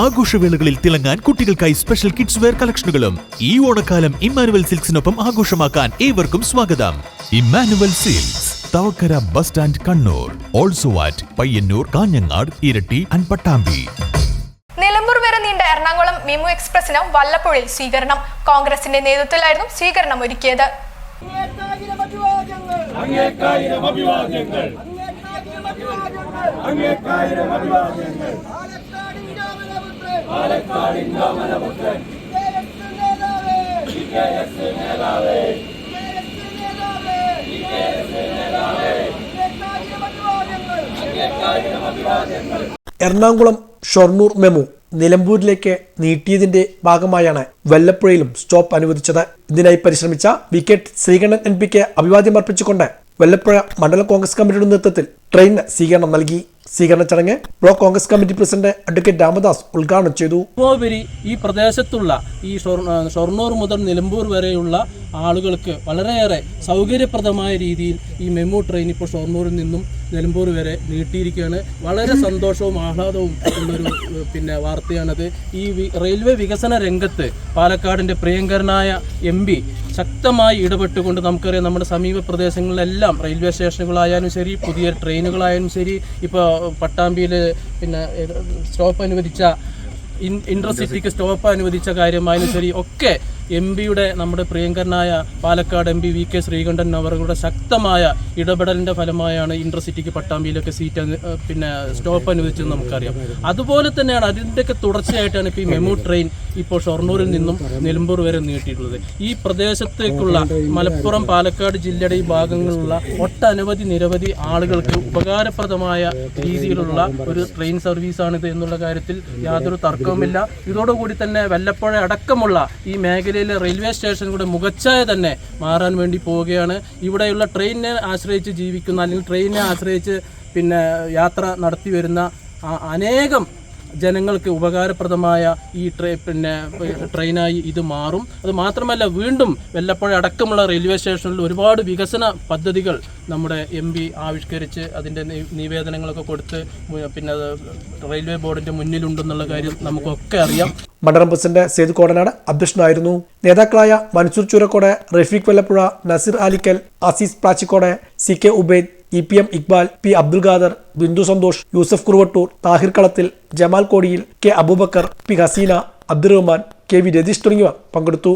ആഘോഷവേളകളിൽ തിളങ്ങാൻ കുട്ടികൾക്കായി special kids wear കളക്ഷനുകളും ഈ ഓണക്കാലം ഇമ്മാനുവൽ സിൽക്സിനൊപ്പം ആഘോഷമാക്കാൻ ഏവർക്കും സ്വാഗതം. Emmanuel silks Thavakkara bus stand Kannur also at Payyanur Kanhangad Iritty and Pattambi. Nilambur വരെ നീണ്ട എറണാകുളം മെമു എക്സ്പ്രസിന് വല്ലപ്പുഴയിൽ സ്വീകരണം. കോൺഗ്രസിന്റെ നേതൃത്വത്തിലായിരുന്നു സ്വീകരണം ഒരുക്കിയത്. അങ്ങേക്കായിരം അഭിവാദ്യങ്ങൾ. അങ്ങേക്കായിരം അഭിവാദ്യങ്ങൾ. പാലക്കാടിൻ രാമനപുത്രൻ എറണാകുളം ഷൊർണൂർ മെമു നിലമ്പൂരിലേക്ക് നീട്ടിയതിന്റെ ഭാഗമായാണ് വല്ലപ്പുഴയിലും സ്റ്റോപ്പ് അനുവദിച്ചത്. ഇതിനായി പരിശ്രമിച്ച വി കെ ശ്രീകണ്ഠൻ എം പിക്ക് അഭിവാദ്യം അർപ്പിച്ചുകൊണ്ട് വല്ലപ്പുഴ മണ്ഡലം കോൺഗ്രസ് കമ്മിറ്റിയുടെ നേതൃത്വത്തിൽ ട്രെയിനിന് സ്വീകരണം നൽകി. സ്വീകരണ ചടങ്ങ് block Congress committee president advocate Ramadas ഉദ്ഘാടനം ചെയ്തു. ഉപരി ഈ പ്രദേശത്തുള്ള ഈ ഷൊർ- ഷൊർണൂർ മുതൽ നിലമ്പൂർ വരെയുള്ള ആളുകൾക്ക് വളരെയേറെ സൗകര്യപ്രദമായ രീതിയിൽ ഈ മെമു ട്രെയിൻ ഇപ്പോൾ ഷൊർണൂരിൽ നിന്നും നിലമ്പൂർ വരെ നീട്ടിയിരിക്കുകയാണ്. വളരെ സന്തോഷവും ആഹ്ലാദവും ഉള്ളൊരു പിന്നെ വാർത്തയാണത്. ഈ റെയിൽവേ വികസന രംഗത്ത് പാലക്കാടിന്റെ പ്രിയങ്കരനായ എം പി ശക്തമായി ഇടപെട്ടുകൊണ്ട് നമുക്കറിയാം നമ്മുടെ സമീപ പ്രദേശങ്ങളിലെല്ലാം റെയിൽവേ സ്റ്റേഷനുകളായാലും ശരി പുതിയ ട്രെയിനുകളായാലും ശരി ഇപ്പോൾ പട്ടാമ്പിയിൽ പിന്നെ സ്റ്റോപ്പ് അനുവദിച്ച ഇൻ ഇൻട്രസിറ്റിക്ക് സ്റ്റോപ്പ് അനുവദിച്ച കാര്യമായാലും ശരി ഒക്കെ എം പിയുടെ നമ്മുടെ പ്രിയങ്കരനായ Palakkad M P V K Sreekandan അവരുടെ ശക്തമായ ഇടപെടലിന്റെ ഫലമായാണ് ഇന്റർസിറ്റിക്ക് പട്ടാമ്പിയിലൊക്കെ സീറ്റ് പിന്നെ സ്റ്റോപ്പ് അനുവദിച്ചത് നമുക്കറിയാം. അതുപോലെ തന്നെയാണ് അതിന്റെയൊക്കെ തുടർച്ചയായിട്ടാണ് ഇപ്പോൾ ഈ മെമു ട്രെയിൻ ഇപ്പോൾ ഷൊർണൂരിൽ നിന്നും നിലമ്പൂർ വരെ നീട്ടിയിട്ടുള്ളത്. ഈ പ്രദേശത്തേക്കുള്ള മലപ്പുറം പാലക്കാട് ജില്ലയുടെ ഈ ഭാഗങ്ങളിലുള്ള ഒട്ടനവധി നിരവധി ആളുകൾക്ക് ഉപകാരപ്രദമായ രീതിയിലുള്ള ഒരു ട്രെയിൻ സർവീസാണിത് എന്നുള്ള കാര്യത്തിൽ യാതൊരു തർക്കവുമില്ല. ഇതോടുകൂടി തന്നെ വല്ലപ്പുഴ അടക്കമുള്ള ഈ മേഖലയിലെ റെയിൽവേ സ്റ്റേഷനുകളുടെ മുഖച്ഛായ തന്നെ മാറാൻ വേണ്ടി പോവുകയാണ്. ഇവിടെയുള്ള ട്രെയിനിനെ ആശ്രയിച്ച് ജീവിക്കുന്ന അല്ലെങ്കിൽ ട്രെയിനിനെ ആശ്രയിച്ച് പിന്നെ യാത്ര നടത്തി വരുന്ന അനേകം ജനങ്ങൾക്ക് ഉപകാരപ്രദമായ ഈ ട്രെ പിന്നെ ട്രെയിനായി ഇത് മാറും. അത് മാത്രമല്ല വീണ്ടും വെല്ലപ്പുഴ അടക്കമുള്ള റെയിൽവേ സ്റ്റേഷനിൽ ഒരുപാട് വികസന പദ്ധതികൾ നമ്മുടെ എം പി ആവിഷ്കരിച്ച് അതിന്റെ നിവേദനങ്ങളൊക്കെ കൊടുത്ത് പിന്നെ റെയിൽവേ ബോർഡിന്റെ മുന്നിലുണ്ടെന്നുള്ള കാര്യം നമുക്കൊക്കെ അറിയാം. മണ്ഡലം പ്രസിഡന്റ് സേതു കോടനാട് അധ്യക്ഷനായിരുന്നു. നേതാക്കളായ Mansoor Choorakkode Rafeeq Vellappuzha Naseer Alikkal Azeez Prachikkode C K Ubaid E P M Iqbal P Abdul Khader Bindu Santhosh Yusuf Kuruvattoor Thahir Kalathil Jamal Kodiyil K Aboobacker P Haseena Abdurahman K V Ratheesh തുടങ്ങിയവർ പങ്കെടുത്തു.